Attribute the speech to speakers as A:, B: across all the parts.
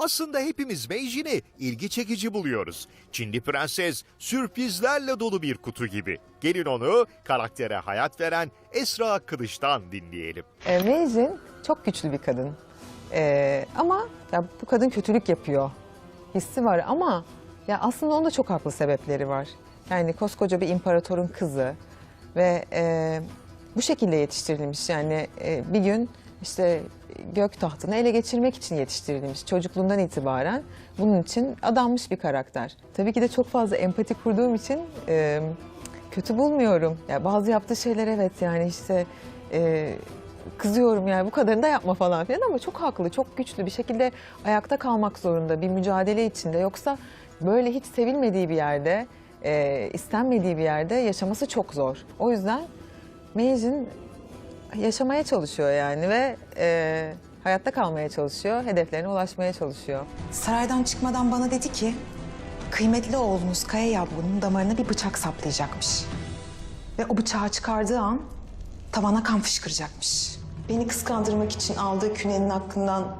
A: Aslında hepimiz Meijin'i ilgi çekici buluyoruz. Çinli prenses sürprizlerle dolu bir kutu gibi. Gelin onu karaktere hayat veren Esra Kılıç'tan dinleyelim.
B: E, Meijin çok güçlü bir kadın. E, ama ya bu kadın kötülük yapıyor. Hissi var ama ya aslında onun da çok haklı sebepleri var. Yani koskoca bir imparatorun kızı ve e, bu şekilde yetiştirilmiş. Yani e, bir gün işte gök tahtını ele geçirmek için yetiştirilmiş. Çocukluğundan itibaren bunun için adanmış bir karakter. Tabii ki de çok fazla empati kurduğum için e, kötü bulmuyorum. Ya bazı yaptığı şeyler evet yani işte e, kızıyorum yani bu kadarını da yapma falan filan ama çok haklı, çok güçlü bir şekilde ayakta kalmak zorunda bir mücadele içinde. Yoksa böyle hiç sevilmediği bir yerde, e, istenmediği bir yerde yaşaması çok zor. O yüzden Meijin yaşamaya çalışıyor yani ve e, hayatta kalmaya çalışıyor, hedeflerine ulaşmaya çalışıyor.
C: Saraydan çıkmadan bana dedi ki... ...kıymetli oğlunuz Kaya Yavru'nun damarına bir bıçak saplayacakmış. Ve o bıçağı çıkardığı an tavana kan fışkıracakmış. Beni kıskandırmak için aldığı künenin hakkından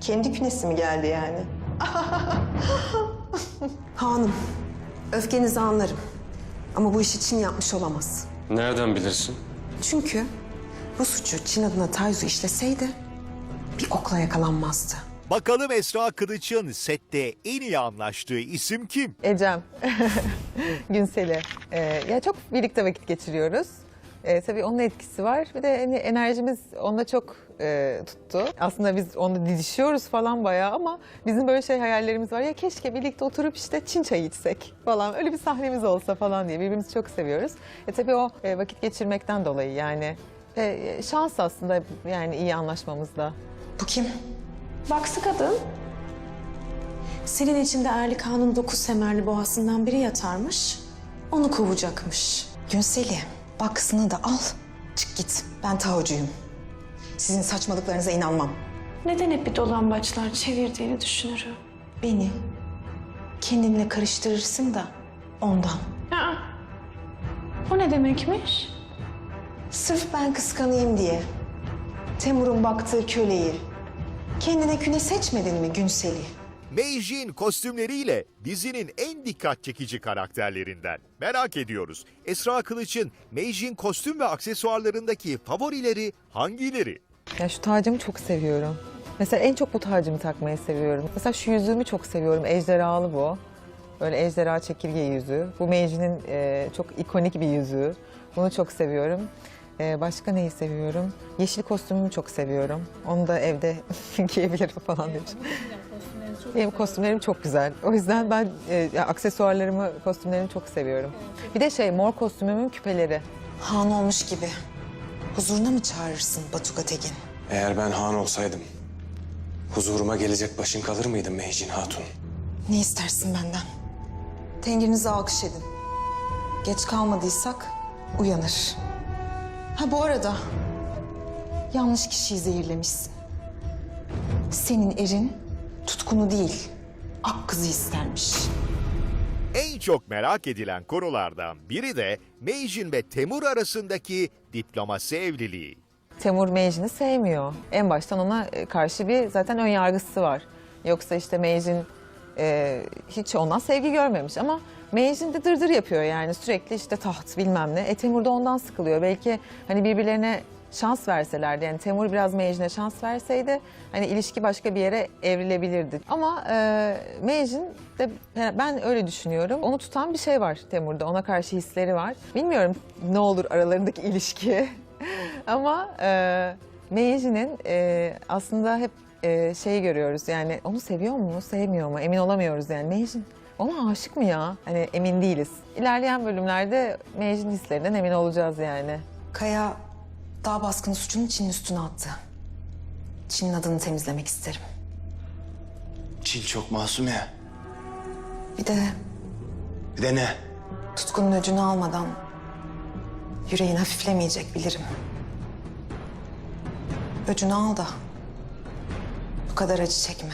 C: kendi künesi mi geldi yani? Hanım, öfkenizi anlarım. Ama bu işi Çin yapmış olamaz.
D: Nereden bilirsin?
C: Çünkü bu suçu Çin adına Tayzu işleseydi bir okla yakalanmazdı.
A: Bakalım Esra Kılıç'ın sette en iyi anlaştığı isim kim?
B: Ecem, Günsel'i. Ee, ya çok birlikte vakit geçiriyoruz. Ee, tabii onun etkisi var. Bir de hani enerjimiz onda çok e, tuttu. Aslında biz onunla didişiyoruz falan bayağı ama bizim böyle şey hayallerimiz var. Ya keşke birlikte oturup işte Çin çayı içsek falan. Öyle bir sahnemiz olsa falan diye birbirimizi çok seviyoruz. E tabii o e, vakit geçirmekten dolayı yani. E, şans aslında yani iyi anlaşmamızda.
C: Bu kim? Baksı kadın. Senin içinde Erlik Han'ın dokuz semerli boğasından biri yatarmış. Onu kovacakmış. Günseli, baksını da al. Çık git. Ben tavucuyum. Sizin saçmalıklarınıza inanmam.
E: Neden hep bir dolambaçlar çevirdiğini düşünürüm.
C: Beni kendinle karıştırırsın da ondan.
E: Aa, o ne demekmiş?
C: Sırf ben kıskanayım diye. Temur'un baktığı köleyi. Kendine küne seçmedin mi Günseli?
A: Meijin kostümleriyle dizinin en dikkat çekici karakterlerinden. Merak ediyoruz. Esra Kılıç'ın Meijin kostüm ve aksesuarlarındaki favorileri hangileri?
B: Ya şu tacımı çok seviyorum. Mesela en çok bu tacımı takmayı seviyorum. Mesela şu yüzüğümü çok seviyorum. Ejderhalı bu. Böyle ejderha çekirge yüzüğü. Bu Meiji'nin e, çok ikonik bir yüzüğü. Bunu çok seviyorum. E, başka neyi seviyorum? Yeşil kostümümü çok seviyorum. Onu da evde giyebilirim falan demiş. Benim kostümlerim çok güzel. O yüzden ben e, ya aksesuarlarımı, kostümlerimi çok seviyorum. Bir de şey mor kostümümün küpeleri.
C: Han olmuş gibi. Huzuruna mı çağırırsın Batuka Tekin?
D: Eğer ben han olsaydım, huzuruma gelecek başın kalır mıydı Meycin Hatun?
C: Ne istersin benden? Tengirinize alkış edin. Geç kalmadıysak uyanır. Ha bu arada yanlış kişiyi zehirlemişsin. Senin erin tutkunu değil, ak kızı istermiş.
A: En çok merak edilen konulardan biri de Meijin ve Temur arasındaki diplomasi evliliği.
B: Temur Meijin'i sevmiyor. En baştan ona e, karşı bir zaten ön yargısı var. Yoksa işte Meijin e, hiç ondan sevgi görmemiş ama Meijin de dırdır yapıyor yani sürekli işte taht bilmem ne. E Temur da ondan sıkılıyor. Belki hani birbirlerine şans verselerdi yani Temur biraz Meijin'e şans verseydi hani ilişki başka bir yere evrilebilirdi. Ama e, Meijin de ben öyle düşünüyorum. Onu tutan bir şey var Temur'da. Ona karşı hisleri var. Bilmiyorum ne olur aralarındaki ilişki. Ama e, Meijin'in e, aslında hep e, şeyi görüyoruz yani onu seviyor mu sevmiyor mu emin olamıyoruz yani Meijin ona aşık mı ya? Hani emin değiliz. İlerleyen bölümlerde Meijin hislerinden emin olacağız yani.
C: Kaya dağ baskını suçunu Çin'in üstüne attı. Çin'in adını temizlemek isterim.
D: Çin çok masum ya.
C: Bir de
D: Bir de ne?
C: tutkunun öcünü almadan yüreğin hafiflemeyecek bilirim. Öcünü al da bu kadar acı çekme.